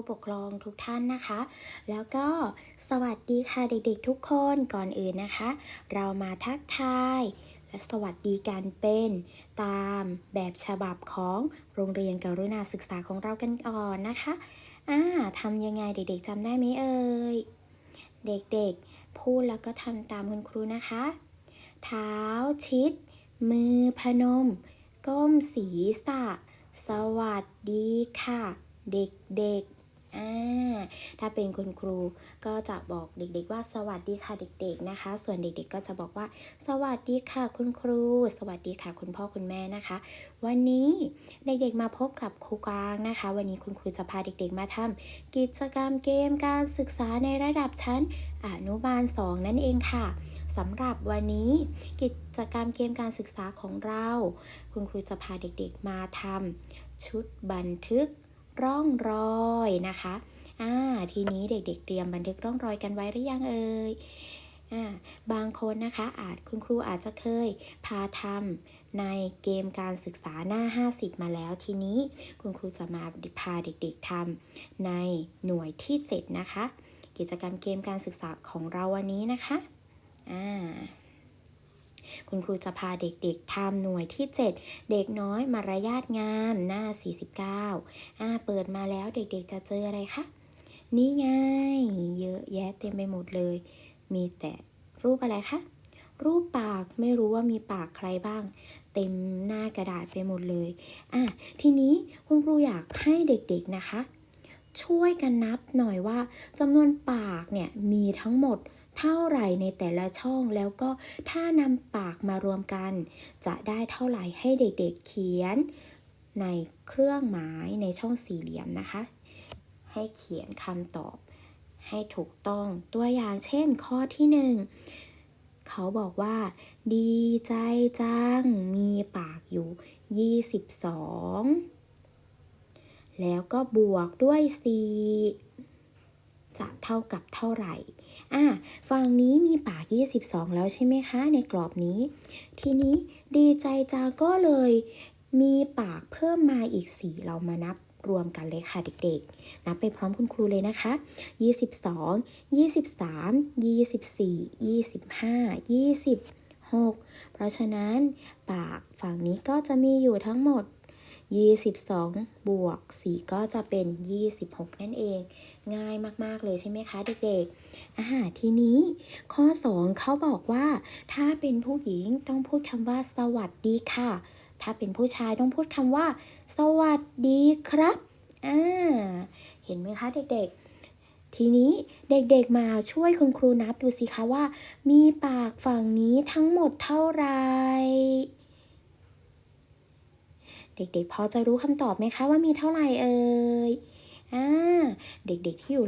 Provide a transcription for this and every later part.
ผู้ปกครองทุกท่านนะคะ แล้วก็สวัสดีค่ะเด็กๆทุกคนก่อนอื่นนะคะ เรามาทักทาย และสวัสดีกันเป็นตามแบบฉบับของโรงเรียนกรุณาศึกษาของเรากันก่อนนะคะอ่าทำยังไงเด็กๆจำได้ไหมเอ่ยเด็กๆ พูดแล้วก็ทำตามคุณครูนะคะ เท้าชิด มือพนม ก้มศีรษะ สวัสดีค่ะ เด็กๆ อ่าถ้าเป็นคุณครูก็จะบอกเด็กๆว่าสวัสดีค่ะเด็ก ๆนะคะ ส่วนเด็กๆก็จะบอกว่า สวัสดีค่ะคุณครู สวัสดีค่ะคุณพ่อคุณแม่นะคะ วันนี้เด็กๆมาพบกับครูกวางนะคะ วันนี้คุณครูจะพาเด็กๆมาทำกิจกรรมเกมการศึกษาในระดับชั้นอนุบาล 2 นั่นเองค่ะสำหรับวันนี้กิจกรรมเกมการศึกษาของเรา คุณครูจะพาเด็กๆมาทำชุดบันทึก ร่องรอยนะคะอ่าทีนี้เด็กๆเตรียมบันทึกร่องรอยกันไว้หรือยังเอ่ยอ่าบางคนนะคะอาจคุณครูอาจจะเคยพาทำในเกมการศึกษาหน้า 50 มาแล้วทีนี้คุณครูจะมาพาเด็กๆทำในหน่วยที่ 7 นะคะ กิจกรรมเกมการศึกษาของเราวันนี้นะคะอ่า คุณครูจะพาเด็กๆทำหน่วยที่ 7 เด็กน้อยมารยาทงามหน้า 49อ่าเปิดมาแล้วเด็กๆจะเจออะไรคะ นี่ไง เยอะแยะเต็มไปหมดเลย มีแต่รูปอะไรคะ รูปปากไม่รู้ว่ามีปากใครบ้าง เต็มหน้ากระดาษไปหมดเลยอะทีนี้คุณครูอยากให้เด็กๆนะคะช่วยกันนับหน่อยว่าจำนวนปากเนี่ยมีทั้งหมด เท่าไหร่ในแต่ละช่องแล้วก็ถ้านำปากมารวมกัน จะได้เท่าไหร่ให้เด็กๆเขียน ในเครื่องหมายในช่องสี่เหลี่ยมนะคะ ให้เขียนคำตอบให้ถูกต้องตัวอย่างเช่นข้อที่หนึ่งเขาบอกว่า ดีใจจัง มีปากอยู่ 22 แล้วก็บวกด้วย 4 จะเท่ากับเท่าไหร่อะฝั่งนี้มีปาก 22 แล้วใช่ไหมคะ ในกรอบนี้ ทีนี้ดีใจจังก็เลยมีปากเพิ่มมาอีก 4 เรามานับรวมกันเลยค่ะเด็กๆ นับไปพร้อมคุณครูเลยนะคะ 22 23 24 25 26 เพราะฉะนั้นปากฝั่งนี้ก็จะมีอยู่ทั้งหมด 22 บวก 4 ก็จะเป็น 26 นั่นเอง ง่ายมาก ๆ เลยใช่ไหมคะเด็กๆอ่าทีนี้ข้อ 2เขาบอกว่า ถ้าเป็นผู้หญิงต้องพูดคำว่าสวัสดีค่ะ ถ้าเป็นผู้ชายต้องพูดคำว่า สวัสดีครับอ่าเห็นไหมคะเด็กๆทีนี้เด็กๆมาช่วยคุณครูนับดูสิคะว่า มีปากฝั่งนี้ทั้งหมดเท่าไหร่ เด็กๆพอจะรู้คำตอบไหมคะว่ามีเท่าไหร่เอ่ยอ่าเด็กๆที่อยู่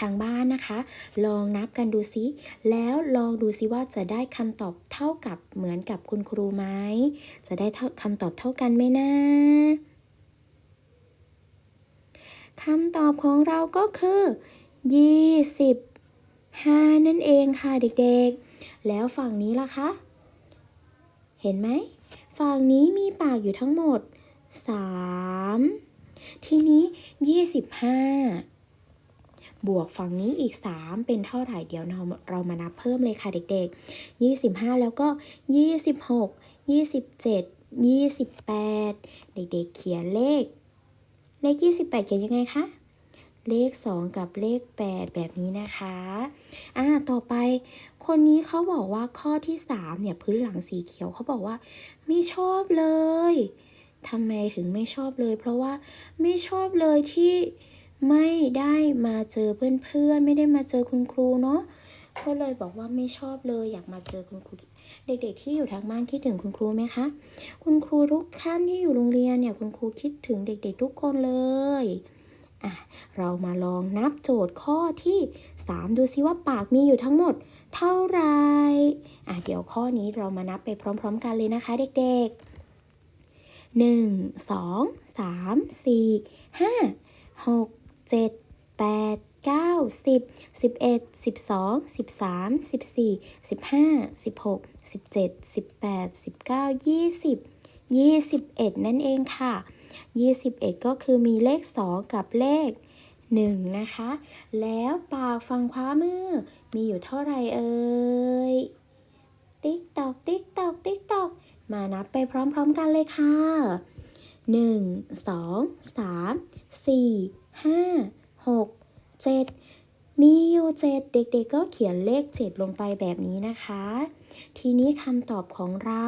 ทางบ้านนะคะ ลองนับกันดูซิ แล้วลองดูซิว่าจะได้คำตอบเท่ากับเหมือนกับคุณครูไหม จะได้คำตอบเท่ากันไหมนะคำตอบของเราก็คือ 25 นั่นเองค่ะเด็กๆ แล้วฝั่งนี้ล่ะคะ เห็นไหม ฝั่งนี้มีปากอยู่ทั้งหมด 3ทีนี้25บวกฝั่งนี้อีก 3 เป็นเท่าไหร่เดี๋ยวเราเรามานับเพิ่มเลยค่ะเด็กๆ 25 แล้วก็ 26 27 28 เด็กๆ เขียนเลข เลข 28 เขียนยังไงคะ เลข 2 กับเลข 8 แบบนี้นะคะอ่าต่อไป คนนี้เขาบอกว่าข้อที่ 3 เนี่ยพื้นหลังสีเขียวเขาบอกว่า ไม่ชอบเลย ทำไมถึงไม่ชอบเลย เพราะว่าไม่ชอบเลยที่ไม่ได้มาเจอเพื่อนๆ ไม่ได้มาเจอคุณครูเนาะก็เลยบอกว่าไม่ชอบเลยอยากมาเจอคุณครู เด็กๆ ที่อยู่ทางบ้านคิดถึงคุณครูไหมคะ คุณครูทุกท่านที่อยู่โรงเรียนเนี่ยคุณครูคิดถึงเด็กๆ ทุกคนเลยอะเรามาลองนับโจทย์ข้อที่ 3 ดูซิว่าปากมีอยู่ทั้งหมด เท่าไหร่อะเดี๋ยวข้อนี้เรามานับไปพร้อม ๆ กันเลยนะคะ เด็กๆ 1 2 3 4 5 6 7 8 9 10 11 12 13 14 15 16 17 18 19 20 21 นั่นเองค่ะ 21 ก็คือมีเลข 2 กับเลข 1 นะคะ แล้วปากฝั่งขวามือ มีอยู่เท่าไหร่เอ่ย ติ๊กตอก ติ๊กตอก ติ๊กตอก มานับไปพร้อมๆกันเลยค่ะ 1 2 3 4 5 6 7 มีอยู่7เด็กๆก็เขียนเลข 7 ลงไปแบบนี้นะคะ ทีนี้คำตอบของเรา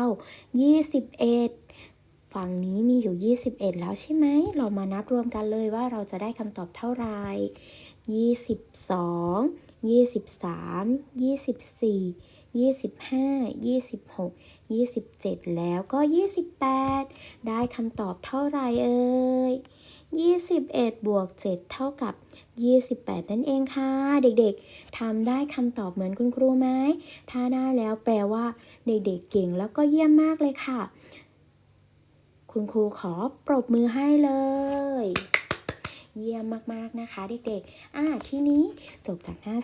21 ฝั่งนี้มีอยู่ 21 แล้วใช่ไหม เรามานับรวมกันเลยว่าเราจะได้คำตอบเท่าไหร่22 23 24 25 26 27 แล้วก็ 28 ได้คำตอบเท่าไหร่เอ่ย21 บวก 7 เท่ากับ 28 นั่นเองค่ะ เด็กๆทำได้คำตอบเหมือนคุณครูไหม ถ้าได้แล้วแปลว่า เด็กๆเก่งแล้วก็เยี่ยมมากเลยค่ะ คุณครูขอปรบมือให้เลย เยี่ยมมากๆนะคะเด็กๆ อ่าทีนี้จบจากหน้า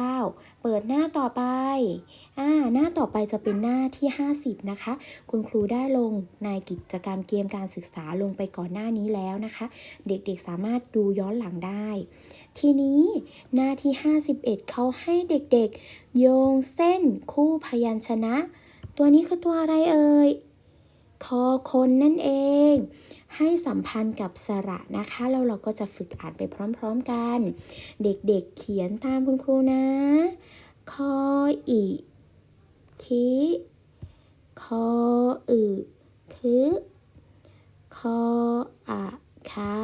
49 เปิดหน้าต่อไป อ่าหน้าต่อไปจะเป็นหน้าที่ 50 นะคะ คุณครูได้ลงในกิจกรรมเกมการศึกษาลงไปก่อนหน้านี้แล้วนะคะ เด็กๆสามารถดูย้อนหลังได้ ทีนี้หน้าที่ 51 เขาให้เด็กๆ โยงเส้นคู่พยัญชนะ ตัวนี้คือตัวอะไรเอ่ยคอคนนั่นเอง ให้สัมพันธ์กับสระนะคะแล้วเราก็จะฝึกอ่านไปพร้อมๆกัน เด็กๆเขียนตามคุณครูนะ คออีคิคออึคือคออะคะ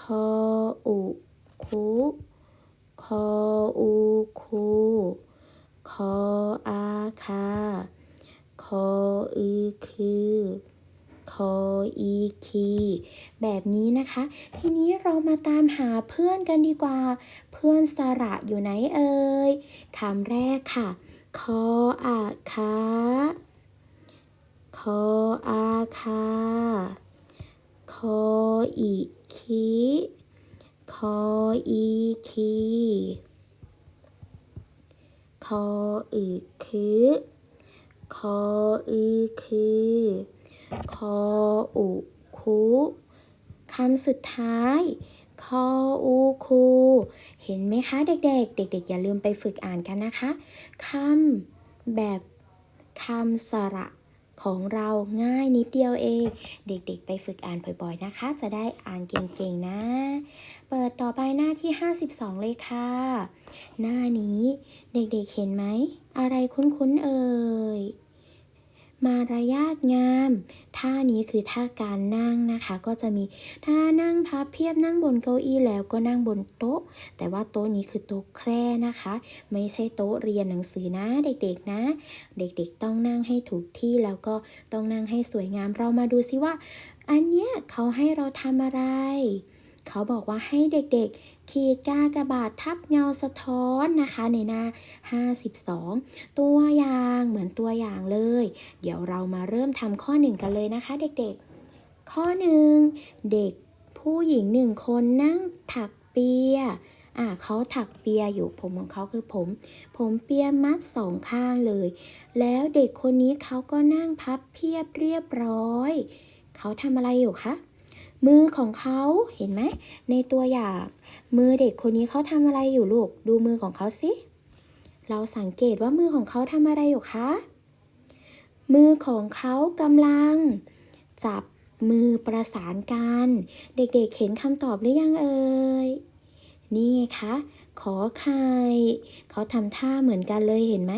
คออุคุคออูคูคออาคาคออือคือ ออีคีแบบนี้นะคะ ทีนี้เรามาตามหาเพื่อนกันดีกว่า เพื่อนสระอยู่ไหนเอ่ยคำแรกค่ะ คออาคาคออาคาคออีคีคออีคีคออือคือคออือคือ คออุคุคำสุดท้ายคออูคูเห็นไหมคะเด็กๆ เด็ก ๆ อย่าลืมไปฝึกอ่านกันนะคะคำแบบคำสระของเราง่ายนิดเดียวเอง เด็กๆ ไปฝึกอ่านบ่อยๆนะคะ จะได้อ่านเก่งๆนะ เปิดต่อไปหน้าที่ 52 เลยค่ะ หน้านี้เด็กๆเห็นไหม อะไรคุ้นๆเอ่ย มารยาทงาม ท่านี้คือท่าการนั่งนะคะ ก็จะมีท่านั่งพับเพียบนั่งบนเก้าอี้แล้วก็นั่งบนโต๊ะ แต่ว่าโต๊ะนี้คือโต๊ะแคร่นะคะ ไม่ใช่โต๊ะเรียนหนังสือนะเด็กๆนะ เด็กๆต้องนั่งให้ถูกที่แล้วก็ต้องนั่งให้สวยงามเรามาดูซิว่า อันเนี้ยเขาให้เราทำอะไร เขาบอกว่าให้เด็กๆ ขีดกากบาททับเงาสะท้อนนะคะในหน้า 52 ตัวอย่างเหมือนตัวอย่างเลย เดี๋ยวเรามาเริ่มทำข้อหนึ่งกันเลยนะคะเด็กๆ ข้อหนึ่งเด็กผู้หญิงหนึ่งคนนั่งถักเปียอ่าเขาถักเปียอยู่ผมของเขาคือผม ผมเปียมัดสองข้างเลย แล้วเด็กคนนี้เขาก็นั่งพับเพียบเรียบร้อย เขาทำอะไรอยู่คะ มือของเขาเห็นไหมในตัวอย่าง มือเด็กคนนี้เขาทำอะไรอยู่ลูก ดูมือของเขาสิ เราสังเกตว่ามือของเขาทำอะไรอยู่คะ มือของเขากำลัง จับมือประสานกัน เด็กๆเห็นคำตอบหรือยังเอ่ยนี่ไงคะ ขอไข่เขาทำท่าเหมือนกันเลยเห็นไหม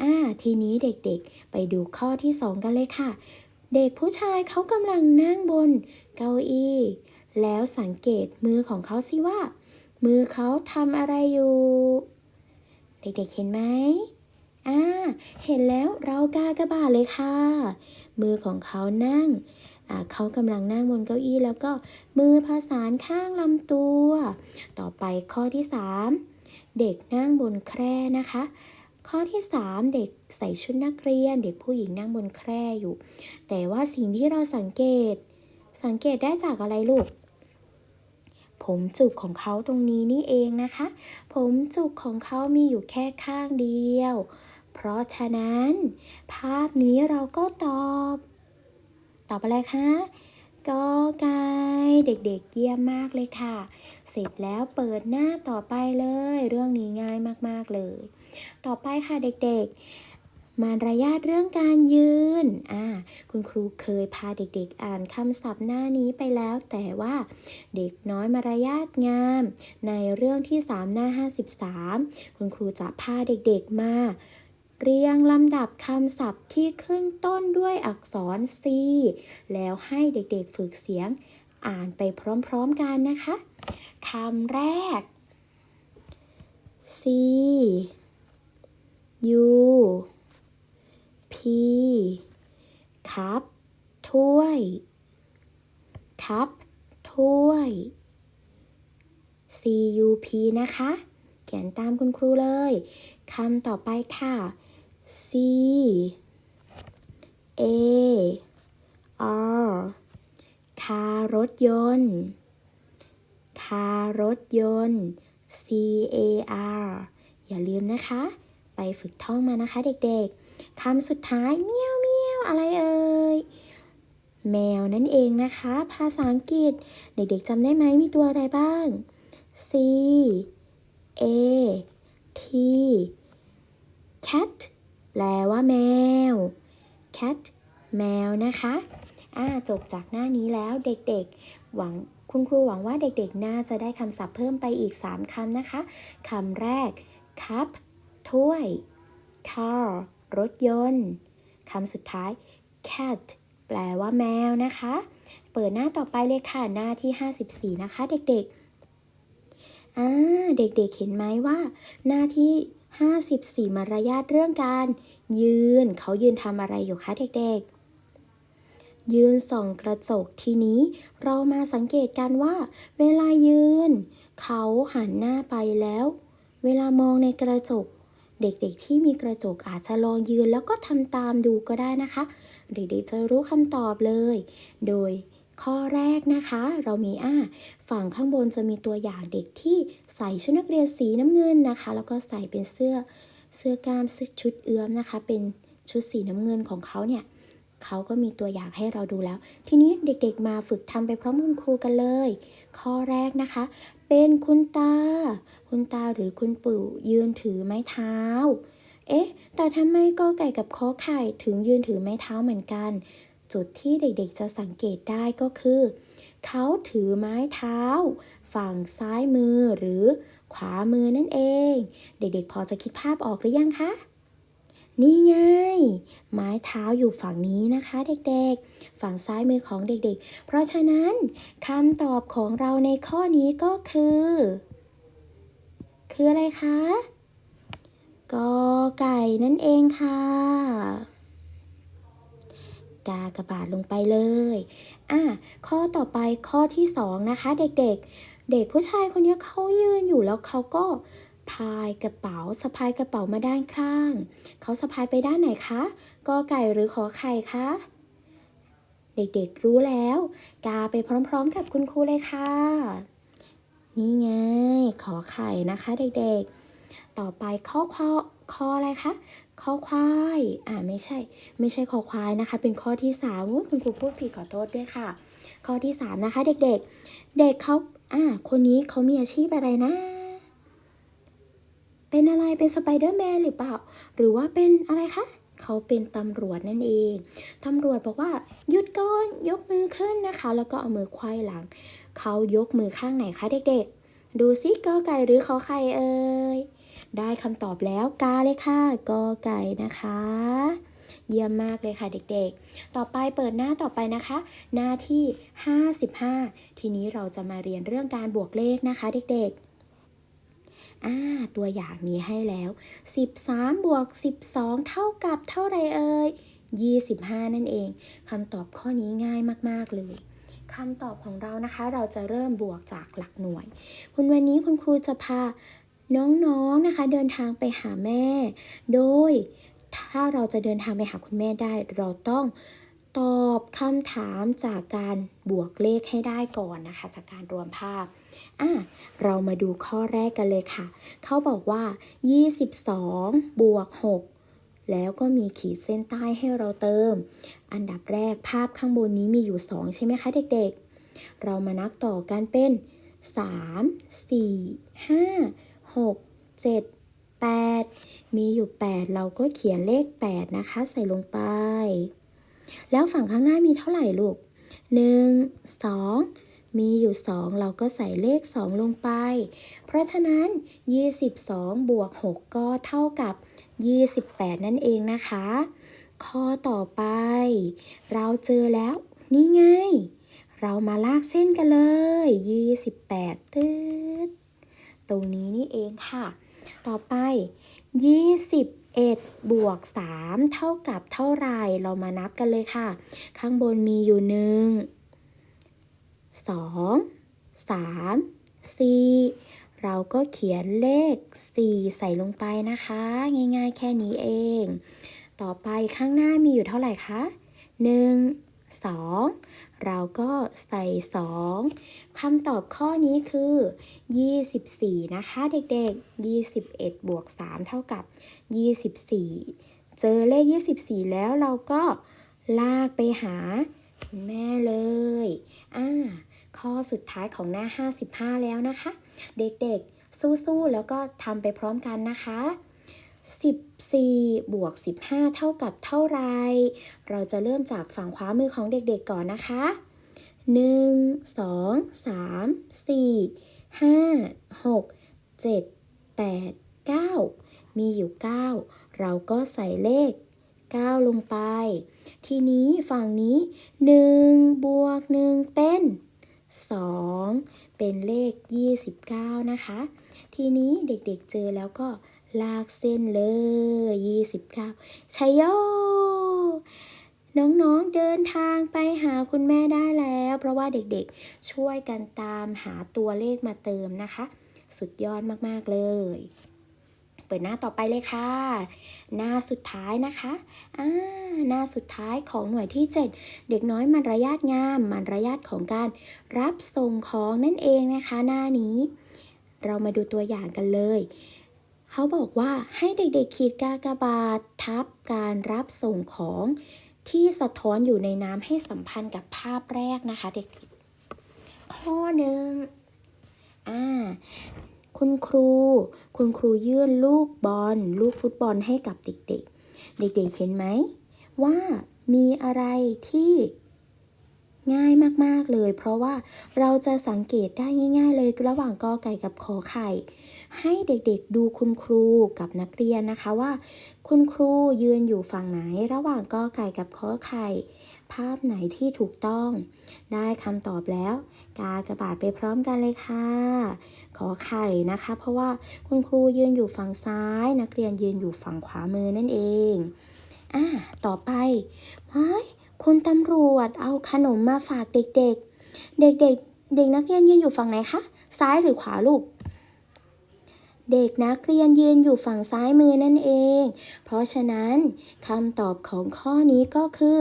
อ่า ทีนี้เด็กๆ ไปดูข้อที่สองกันเลยค่ะ เด็กผู้ชายเขากำลังนั่งบน เก้าอี้ แล้วสังเกตมือของเขาสิว่า มือเขาทำอะไรอยู่ เด็กๆเห็นไหมอ่าเห็นแล้วเรากากระบาดเลยค่ะ มือของเขานั่งเขากำลังนั่งบนเก้าอี้แล้วก็มือผสานข้างลำตัว ต่อไปข้อที่ 3 เด็กนั่งบนแคร่นะคะ ข้อที่ 3 เด็กใส่ชุดนักเรียน เด็กผู้หญิงนั่งบนแคร่อยู่ แต่ว่าสิ่งที่เราสังเกต สังเกตได้จากอะไรลูก ผมจุกของเขาตรงนี้นี่เองนะคะ ผมจุกของเขามีอยู่แค่ข้างเดียว เพราะฉะนั้น ภาพนี้เราก็ตอบ ตอบอะไรคะก็ไก่เด็กๆเยี่ยมมากเลยค่ะ เสร็จแล้วเปิดหน้าต่อไปเลย เรื่องนี้ง่ายมากๆเลย ต่อไปค่ะเด็กๆ มารยาทเรื่องการยืน อ่า คุณครูเคยพาเด็กๆ อ่านคำศัพท์หน้านี้ไปแล้ว แต่ว่าเด็กน้อยมารยาทงาม ในเรื่องที่ 3 หน้า 53 คุณครูจะพาเด็กๆมา เรียงลำดับคำศัพท์ที่ขึ้นต้นด้วยอักษร C แล้วให้เด็กๆฝึกเสียงอ่านไปพร้อมๆกันนะคะคำแรก C U P คัพถ้วยคัพถ้วย C U P นะคะ เขียนตามคุณครูเลยคำต่อไปค่ะ C A R คารถยนต์ คารถยนต์ C A R อย่าลืมนะคะ ไปฝึกท่องมานะคะเด็กๆ คำสุดท้ายเมียวเมียวอะไรเอ่ยแมวนั่นเองนะคะ ภาษาอังกฤษ เด็กๆจำได้ไหมมีตัวอะไรบ้าง C A T cat แปลว่าแมว cat แมวนะคะอ่าจบจากหน้านี้แล้วเด็กๆ หวังคุณครูหวังว่าเด็กๆ น่าจะได้คำศัพท์เพิ่มไปอีก 3คำนะคะ คำแรก cup ถ้วย car รถยนต์คำสุดท้าย cat แปลว่าแมวนะคะ เปิดหน้าต่อไปเลยค่ะ หน้าที่ 54 นะคะ เด็กๆอ่าเด็กๆเห็นไหมว่า หน้าที่ 54 มารยาทเรื่องการ ยืนเขายืนทำอะไรอยู่คะเด็กๆยืนส่องกระจกทีนี้เรามาสังเกตกันว่า เวลายืน เขาหันหน้าไปแล้ว เวลามองในกระจก เด็กๆที่มีกระจกอาจจะลองยืนแล้วก็ทำตามดูก็ได้นะคะ เด็กๆจะรู้คำตอบเลย โดยข้อแรกนะคะ เรามีอ่าฝั่งข้างบนจะมีตัวอย่างเด็กที่ใส่ชุดนักเรียนสีน้ำเงินนะคะ แล้วก็ใส่เป็นเสื้อเสื้อกล้ามชุดเอื้อมนะคะ เป็นชุดสีน้ำเงินของเขาเนี่ย เขาก็มีตัวอย่างให้เราดูแล้ว ทีนี้เด็กๆมาฝึกทำไปพร้อมคุณครูกันเลย ข้อแรกนะคะ เป็นคุณตา คุณตาหรือคุณปู่ยืนถือไม้เท้า เอ๊ะ แต่ทำไมกอไก่กับข้อไข่ถึงยืนถือไม้เท้าเหมือนกัน จุดที่เด็กๆจะสังเกตได้ก็คือ เขาถือไม้เท้า ฝั่งซ้ายมือหรือขวามือนั่นเอง เด็กๆพอจะคิดภาพออกหรือยังคะ นี่ไง ไม้เท้าอยู่ฝั่งนี้นะคะ เด็กๆ ฝั่งซ้ายมือของเด็กๆ เพราะฉะนั้นคำตอบของเราในข้อนี้ก็คือ คืออะไรคะกอไก่นั่นเองค่ะ กากระบาดลงไปเลย อะ ข้อต่อไปข้อที่สองนะคะ เด็กๆ เด็กผู้ชายคนนี้เขายืนอยู่แล้วเขาก็ พายกระเป๋าสะพายกระเป๋ามาด้านข้าง เขาสะพายไปด้านไหนคะกอไก่หรือขอไข่คะ เด็กๆรู้แล้ว กาไปพร้อมๆกับคุณครูเลยค่ะ นี่ไง ขอไข่นะคะ เด็กๆ ต่อไปข้อข้อข้ออะไรคะข้อควาย อ่าไม่ใช่ ไม่ใช่ข้อควายนะคะ เป็นข้อที่สามคุณครูพูดผิดขอโทษด้วยค่ะ ข้อที่สามนะคะ เด็กๆ เด็กเขาอ่า คนนี้เขามีอาชีพอะไรนะ เป็นอะไรเป็นสไปเดอร์แมนหรือเปล่า หรือว่าเป็นอะไรคะเขาเป็นตำรวจนั่นเอง ตำรวจบอกว่าหยุดก่อนยกมือขึ้นนะคะ แล้วก็เอามือควายหลัง เขายกมือข้างไหนคะเด็กๆ ดูซิกอไก่หรือขอไข่เอ่ย ได้คำตอบแล้วกาเลยค่ะกอไก่นะคะ เยี่ยมมากเลยค่ะเด็กๆ ต่อไปเปิดหน้าต่อไปนะคะ หน้าที่ 55 ทีนี้เราจะมาเรียนเรื่องการบวกเลขนะคะเด็กๆ อ่าตัวอย่างมีให้แล้ว 13 บวก 12 เท่ากับเท่าไรเอ่ย25 นั่นเองคำตอบข้อนี้ง่ายมาก ๆ เลยคำตอบของเรานะคะ เราจะเริ่มบวกจากหลักหน่วย คุณวันนี้คุณครูจะพาน้องๆนะคะ เดินทางไปหาแม่ โดยถ้าเราจะเดินทางไปหาคุณแม่ได้ เราต้อง ตอบคำถามจากการบวกเลขให้ได้ก่อนนะคะ จากการรวมภาพอะเรามาดูข้อแรกกันเลยค่ะ เขาบอกว่า 22 บวก 6 แล้วก็มีขีดเส้นใต้ให้เราเติม อันดับแรกภาพข้างบนนี้มีอยู่ 2 ใช่ไหมคะเด็กๆ เรามานับต่อกันเป็น 3 4 5 6 7 8 มีอยู่ 8 เราก็เขียนเลข 8 นะคะ ใส่ลงไป แล้วฝั่งข้างหน้ามีเท่าไหร่ลูก 1 2 มีอยู่ 2 เราก็ใส่เลข 2 ลงไป เพราะฉะนั้น 22 บวก 6 ก็เท่ากับ 28 นั่นเองนะคะ ข้อต่อไป เราเจอแล้วนี่ไง เรามาลากเส้นกันเลย 28ตืดตรงนี้นี่เองค่ะ ต่อไป 1บวก3เท่ากับเท่าไรเรามานับกันเลยค่ะ ข้างบนมีอยู่ 1 2 3 4 เราก็เขียนเลข 4 ใส่ลงไปนะคะ ง่ายๆแค่นี้เอง ต่อไปข้างหน้ามีอยู่เท่าไหร่คะ 1 2 เราก็ใส่ 2คำตอบข้อนี้คือ 24 นะคะ เด็กๆ 21 บวก 3 เท่ากับ 24 เจอเลข 24 แล้วเราก็ลากไปหาแม่เลย อ่า ข้อสุดท้ายของหน้า 55 แล้วนะคะ เด็กๆ สู้ๆ แล้วก็ทำไปพร้อมกันนะคะ 14 บวก 15 เท่ากับเท่าไร เราจะเริ่มจากฝั่งขวามือของเด็กๆก่อนนะคะ 1 2 3 4 5 6 7 8 9 มีอยู่ 9 เราก็ใส่เลข 9 ลงไป ทีนี้ฝั่งนี้ 1 บวก 1 เป็น 2 เป็นเลข 29 นะคะ ทีนี้เด็กๆเจอแล้วก็ ลากเส้นเลย29ชัยโย น้องๆเดินทางไปหาคุณแม่ได้แล้ว เพราะว่าเด็กๆช่วยกันตามหาตัวเลขมาเติมนะคะ สุดยอดมากๆเลย เปิดหน้าต่อไปเลยค่ะ หน้าสุดท้ายนะคะอ่าหน้าสุดท้ายของหน่วยที่ 7 เด็กน้อยมารยาทงามมารยาทของการรับส่งของนั่นเองนะคะ หน้านี้ เรามาดูตัวอย่างกันเลย เขาบอกว่าให้เด็กๆขีดกากบาททับการรับส่งของที่สะท้อนอยู่ในน้ำให้สัมพันธ์กับภาพแรกนะคะเด็กๆข้อหนึ่งอ่าคุณครู คุณครูยื่นลูกบอล ลูกฟุตบอลให้กับเด็กๆ เด็กๆเห็นไหม ว่ามีอะไรที่ง่ายมากๆเลย เพราะว่าเราจะสังเกตได้ง่าย ๆ เลยระหว่างกอไก่กับขอไข่ ให้เด็กๆดูคุณครูกับนักเรียนนะคะว่า คุณครูยืนอยู่ฝั่งไหนระหว่างกอไก่กับขอไข่ ภาพไหนที่ถูกต้อง ได้คำตอบแล้ว กากระบาดไปพร้อมกันเลยค่ะ ขอไข่นะคะ เพราะว่าคุณครูยืนอยู่ฝั่งซ้าย นักเรียนยืนอยู่ฝั่งขวามือนั่นเองอ่าต่อไปว้ายคุณตำรวจเอาขนมมาฝากเด็กๆ เด็กๆ เด็กนักเรียนยืนอยู่ฝั่งไหนคะ ซ้ายหรือขวาลูก เด็กนักเรียนยืนอยู่ฝั่งซ้ายมือนั่นเอง เพราะฉะนั้นคำตอบของข้อนี้ก็คือ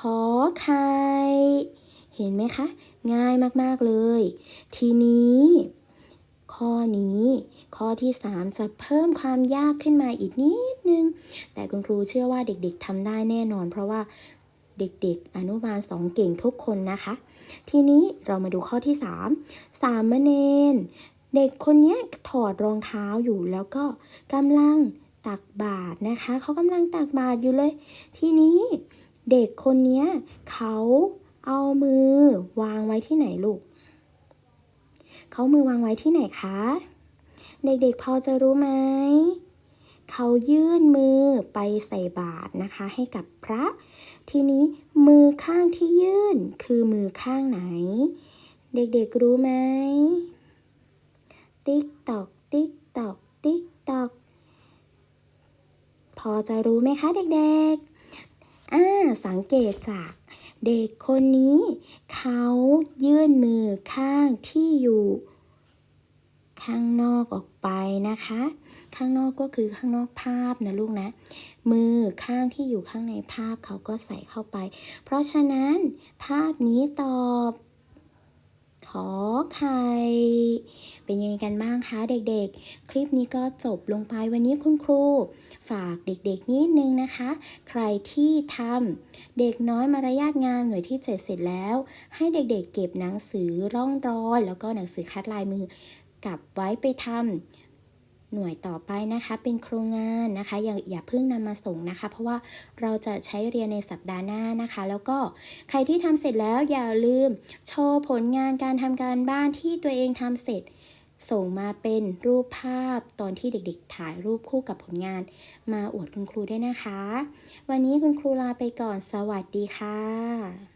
ขอไข่ เห็นไหมคะ ง่ายมาก ๆ เลย ทีนี้ ข้อนี้ ข้อที่ 3 จะเพิ่มความยากขึ้นมาอีกนิดนึง แต่คุณครูเชื่อว่าเด็กๆทำได้แน่นอน เพราะว่าเด็กๆ อนุบาลสองเก่งทุกคนนะคะ ทีนี้เรามาดูข้อที่ 3 สามเณร เด็กคนนี้ถอดรองเท้าอยู่แล้วก็กำลังตักบาตรนะคะ เขากำลังตักบาตรอยู่เลย ทีนี้เด็กคนนี้เขาเอามือวางไว้ที่ไหนลูก เขามือวางไว้ที่ไหนคะ เด็กๆพอจะรู้ไหม เขายื่นมือไปใส่บาตรนะคะ ให้กับพระ ทีนี้มือข้างที่ยื่นคือมือข้างไหน เด็กๆรู้ไหม ติ๊กตอก ติ๊กตอก ติ๊กตอก พอจะรู้ไหมคะเด็กๆ อ่า สังเกตจากเด็กคนนี้ เขายื่นมือข้างที่อยู่ ข้างนอกออกไปนะคะ ข้างนอกก็คือข้างนอกภาพนะลูกนะ มือข้างที่อยู่ข้างในภาพเขาก็ใส่เข้าไป เพราะฉะนั้นภาพนี้ตอบ ขอไข่เป็นยังไงกันบ้างคะเด็กๆ คลิปนี้ก็จบลงไปวันนี้คุณครู ฝากเด็กๆนิดนึงนะคะ ใครที่ทำเด็กน้อยมารยาทงานหน่วยที่ 7 เสร็จแล้ว ให้เด็กๆ เก็บหนังสือร่องรอย แล้วก็หนังสือคัดลายมือกลับไว้ไปทำ หน่วยต่อไปนะคะเป็นโครงงานนะคะอย่าอย่าเพิ่งนำมาส่งนะคะ เพราะว่าเราจะใช้เรียนในสัปดาห์หน้านะคะ แล้วก็ใครที่ทำเสร็จแล้วอย่าลืม โชว์ผลงานการทำการบ้านที่ตัวเองทำเสร็จ ส่งมาเป็นรูปภาพตอนที่เด็กๆ ถ่ายรูปคู่กับผลงาน มาอวดคุณครูด้วยนะคะ วันนี้คุณครูลาไปก่อนสวัสดีค่ะ